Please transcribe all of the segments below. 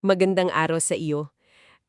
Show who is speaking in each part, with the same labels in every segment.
Speaker 1: Magandang araw sa iyo.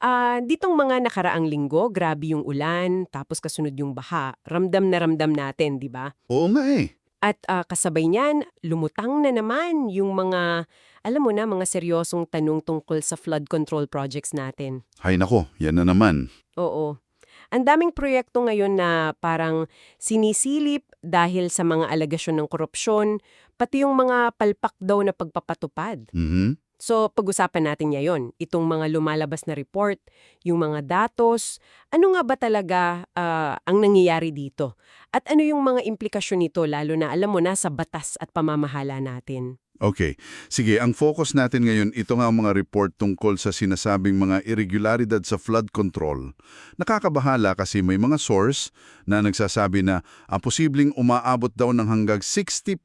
Speaker 1: Ah, ditong mga nakaraang linggo, grabe yung ulan, tapos kasunod yung baha. Ramdam na ramdam natin, di ba?
Speaker 2: Oo nga eh.
Speaker 1: At ah, kasabay niyan, lumutang na naman yung mga, alam mo na, mga seryosong tanong tungkol sa flood control projects natin.
Speaker 2: Hay nako, yan na naman.
Speaker 1: Oo. Ang daming proyekto ngayon na parang sinisilip dahil sa mga alegasyon ng korupsyon, pati yung mga palpak daw na pagpapatupad.
Speaker 2: Mhm.
Speaker 1: So, pag-usapan natin ngayon, itong mga lumalabas na report, yung mga datos, ano nga ba talaga ah, ang nangyayari dito? At ano yung mga implikasyon nito, lalo na alam mo na sa batas at pamamahala natin?
Speaker 2: Okay. Sige, ang focus natin ngayon, ito nga ang mga report tungkol sa sinasabing mga irregularidad sa flood control. Nakakabahala kasi may mga source na nagsasabi na ang posibleng umaabot daw ng hanggang 60%,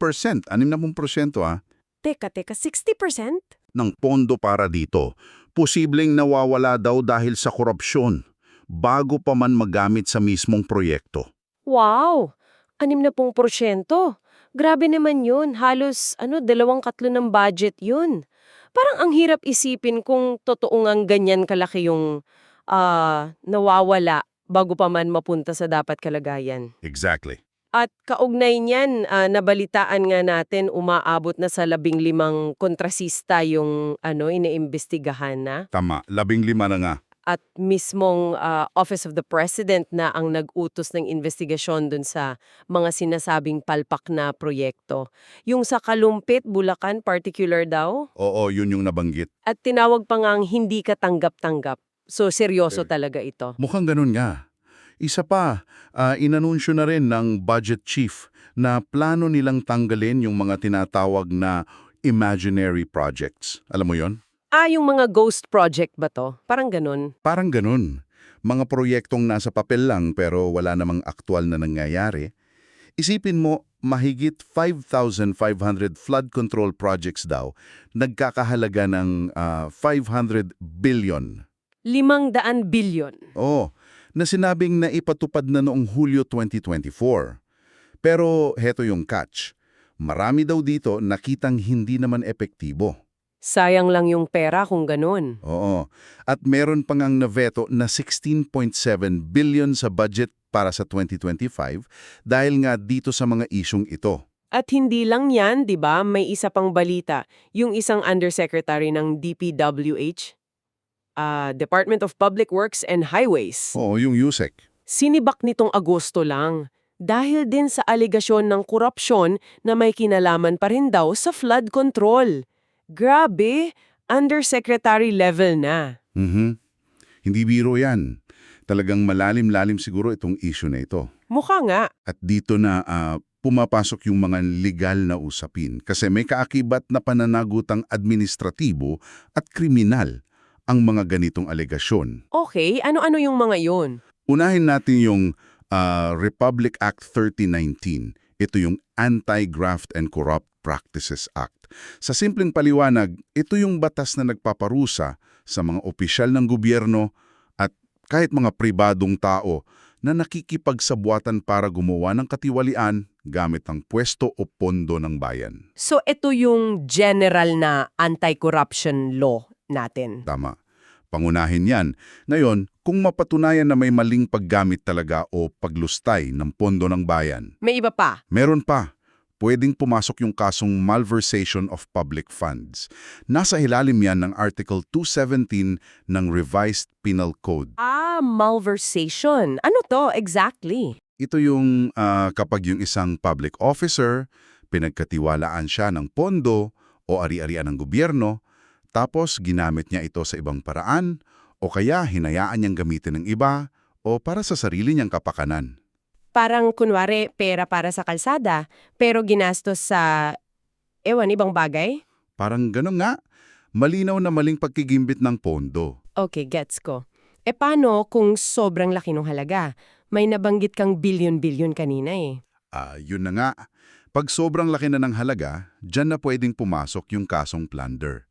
Speaker 2: 60% ah,
Speaker 1: Teka, teka, 60%?
Speaker 2: Ng pondo para dito. Posibleng nawawala daw dahil sa korupsyon bago pa man magamit sa mismong proyekto.
Speaker 1: Wow! Anim na pong porsyento. Grabe naman yun. Halos, ano, dalawang katlo ng budget yun. Parang ang hirap isipin kung totoo ngang ganyan kalaki yung ah, nawawala bago pa man mapunta sa dapat kalagayan.
Speaker 2: Exactly.
Speaker 1: At kaugnay niyan, ah, nabalitaan nga natin umaabot na sa labing limang kontrasista yung ano, iniimbestigahan na.
Speaker 2: Tama, labing lima na nga.
Speaker 1: At mismong ah, Office of the President na ang nag-utos ng investigasyon dun sa mga sinasabing palpak na proyekto. Yung sa Kalumpit, Bulacan, particular daw.
Speaker 2: Oo, yun yung nabanggit.
Speaker 1: At tinawag pa nga ang hindi katanggap-tanggap. So, seryoso
Speaker 2: Okay.
Speaker 1: talaga ito.
Speaker 2: Mukhang ganun nga. Isa pa, ah, inanunsyo na rin ng budget chief na plano nilang tanggalin yung mga tinatawag na imaginary projects. Alam mo yon?
Speaker 1: Ah, yung mga ghost project ba to? Parang ganun.
Speaker 2: Parang ganun. Mga proyektong nasa papel lang pero wala namang aktwal na nangyayari. Isipin mo, mahigit 5,500 flood control projects daw, nagkakahalaga ng ah, 500 billion.
Speaker 1: Limang daan bilyon.
Speaker 2: Oo, na sinabing na ipatupad na noong Hulyo 2024. Pero heto yung catch. Marami daw dito nakitang hindi naman epektibo.
Speaker 1: Sayang lang yung pera kung ganun.
Speaker 2: Oo. At meron pang ang naveto na 16.7 billion sa budget para sa 2025 dahil nga dito sa mga isyong ito.
Speaker 1: At hindi lang yan, di ba? May isa pang balita. Yung isang undersecretary ng DPWH, ah, Department of Public Works and Highways.
Speaker 2: Oo, yung USEC.
Speaker 1: Sinibak nitong Agosto lang. Dahil din sa aligasyon ng korupsyon na may kinalaman pa rin daw sa flood control. Grabe, undersecretary level na.
Speaker 2: Mhm. Hindi biro yan. Talagang malalim-lalim siguro itong issue na ito.
Speaker 1: Mukha nga.
Speaker 2: At dito na ah, pumapasok yung mga legal na usapin kasi may kaakibat na pananagutang administratibo at kriminal ang mga ganitong alegasyon.
Speaker 1: Okay, ano-ano yung mga yun?
Speaker 2: Unahin natin yung ah, Republic Act 3019. Ito yung Anti-Graft and Corrupt Practices Act. Sa simpleng paliwanag, ito yung batas na nagpaparusa sa mga opisyal ng gobyerno at kahit mga pribadong tao na nakikipagsabuatan para gumawa ng katiwalian gamit ang pwesto o pondo ng bayan.
Speaker 1: So ito yung general na anti-corruption law natin.
Speaker 2: Tama. Pangunahin yan. Ngayon, kung mapatunayan na may maling paggamit talaga o paglustay ng pondo ng bayan,
Speaker 1: May iba pa.
Speaker 2: meron pa. Pwedeng pumasok yung kasong malversation of public funds. Nasa hilalim yan ng Article 217 ng Revised Penal Code.
Speaker 1: Ah, malversation. Ano to exactly?
Speaker 2: Ito yung ah, kapag yung isang public officer, pinagkatiwalaan siya ng pondo o ari-arian ng gobyerno, tapos ginamit niya ito sa ibang paraan, o kaya hinayaan niyang gamitin ng iba, o para sa sarili niyang kapakanan.
Speaker 1: Parang kunwari pera para sa kalsada, pero ginastos sa, ewan, ibang bagay?
Speaker 2: Parang gano'n nga, malinaw na maling pagkigimbit ng pondo.
Speaker 1: Okay, gets ko. E paano kung sobrang laki ng halaga? May nabanggit kang bilyon-bilyon kanina eh.
Speaker 2: Ah, yun na nga. Pag sobrang laki na ng halaga, dyan na pwedeng pumasok yung kasong plunder.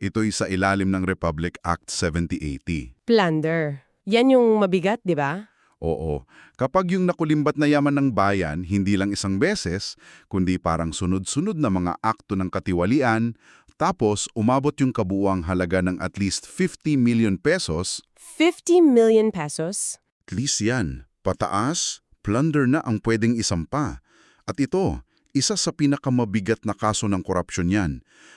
Speaker 2: Ito'y sa ilalim ng Republic Act 7080.
Speaker 1: Plunder. Yan yung mabigat, di ba?
Speaker 2: Oo, kapag yung nakulimbat na yaman ng bayan, hindi lang isang beses, kundi parang sunod-sunod na mga akto ng katiwalian, Tapos, umabot yung kabuuang halaga ng at least 50 million pesos.
Speaker 1: 50 million pesos?
Speaker 2: At least yan. Pataas, plunder na ang pwedeng isampa. At ito, isa sa pinakamabigat na kaso ng korupsyon yan.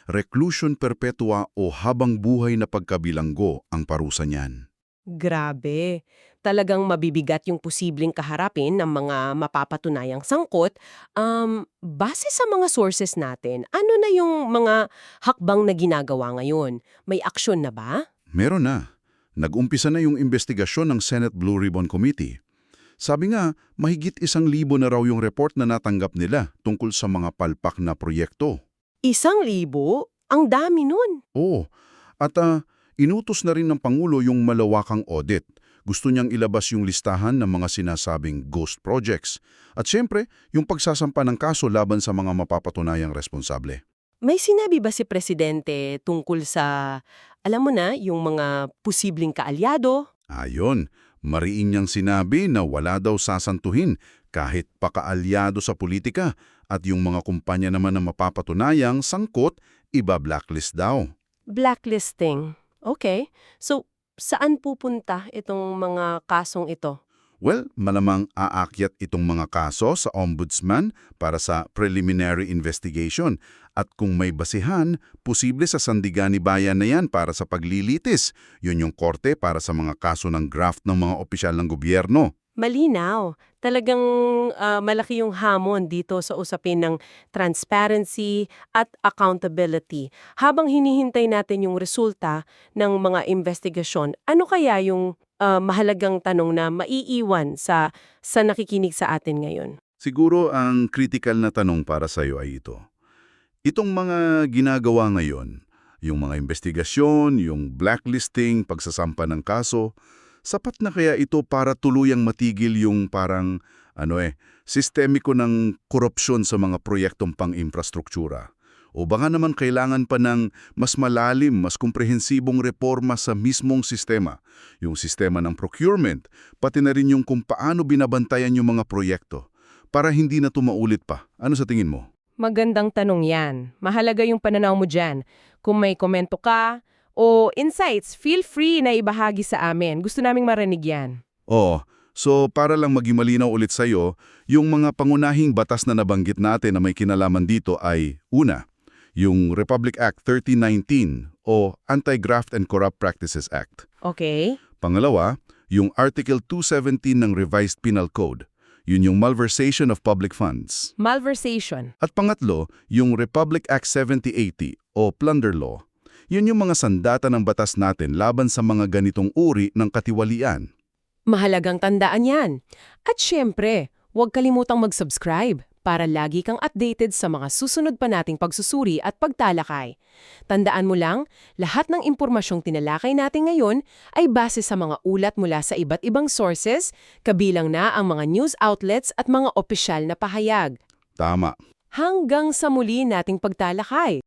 Speaker 2: Reclusion perpetua o habang buhay na pagkabilanggo ang parusa niyan.
Speaker 1: Grabe. Talagang mabibigat yung posibleng kaharapin ng mga mapapatunayang sangkot. Um, base sa mga sources natin, ano na yung mga hakbang na ginagawa ngayon? May aksyon na ba?
Speaker 2: Meron na. Nag-umpisa na yung investigasyon ng Senate Blue Ribbon Committee. Sabi nga, mahigit isang libo na raw yung report na natanggap nila tungkol sa mga palpak na proyekto.
Speaker 1: Isang libo? Ang dami nun.
Speaker 2: Oo. At ah, inutos na rin ng Pangulo yung malawakang audit. Gusto niyang ilabas yung listahan ng mga sinasabing ghost projects. At siyempre, yung pagsasampa ng kaso laban sa mga mapapatunayang responsable.
Speaker 1: May sinabi ba si Presidente tungkol sa, alam mo na, yung mga posibleng kaalyado?
Speaker 2: Ayon, mariin niyang sinabi na wala daw sasantuhin kahit pakaalyado sa politika at yung mga kumpanya naman na mapapatunayang sangkot, iba-blacklist daw.
Speaker 1: Blacklisting. Okay. So, saan pupunta itong mga kasong ito?
Speaker 2: Well, malamang aakyat itong mga kaso sa ombudsman para sa preliminary investigation at kung may basihan, posible sa sandigani bayan na yan para sa paglilitis. Yun yung korte para sa mga kaso ng graft ng mga opisyal ng gobyerno.
Speaker 1: Malinaw. Talagang ah, malaki yung hamon dito sa usapin ng transparency at accountability. Habang hinihintay natin yung resulta ng mga investigasyon, ano kaya yung ah, mahalagang tanong na maiiwan sa, sa nakikinig sa atin ngayon?
Speaker 2: Siguro ang critical na tanong para sa iyo ay ito. Itong mga ginagawa ngayon, yung mga investigasyon, yung blacklisting, pagsasampa ng kaso, sapat na kaya ito para tuluyang matigil yung parang, ano eh, sistemiko ng korupsyon sa mga proyektong pang-infrastruktura? O baka naman kailangan pa ng mas malalim, mas komprehensibong reforma sa mismong sistema, yung sistema ng procurement, pati na rin yung kung paano binabantayan yung mga proyekto, para hindi na tumaulit pa. Ano sa tingin mo?
Speaker 1: Magandang tanong yan. Mahalaga yung pananaw mo dyan. Kung may komento ka o insights, feel free na ibahagi sa amin. Gusto naming marinig yan.
Speaker 2: Oo. So, para lang maging malinaw ulit sa'yo, yung mga pangunahing batas na nabanggit natin na may kinalaman dito ay, una, yung Republic Act 1319 o Anti-Graft and Corrupt Practices Act.
Speaker 1: Okay?
Speaker 2: Pangalawa, yung Article 217 ng Revised Penal Code. Yun yung malversation of public funds.
Speaker 1: Malversation.
Speaker 2: At pangatlo, yung Republic Act 7080 o Plunder Law. Yun yung mga sandata ng batas natin laban sa mga ganitong uri ng katiwalian.
Speaker 1: Mahalagang tandaan yan. At syempre, huwag kalimutang mag-subscribe para lagi kang updated sa mga susunod pa nating pagsusuri at pagtalakay. Tandaan mo lang, lahat ng impormasyong tinalakay natin ngayon ay base sa mga ulat mula sa iba't ibang sources, kabilang na ang mga news outlets at mga opisyal na pahayag.
Speaker 2: Tama.
Speaker 1: Hanggang sa muli nating pagtalakay.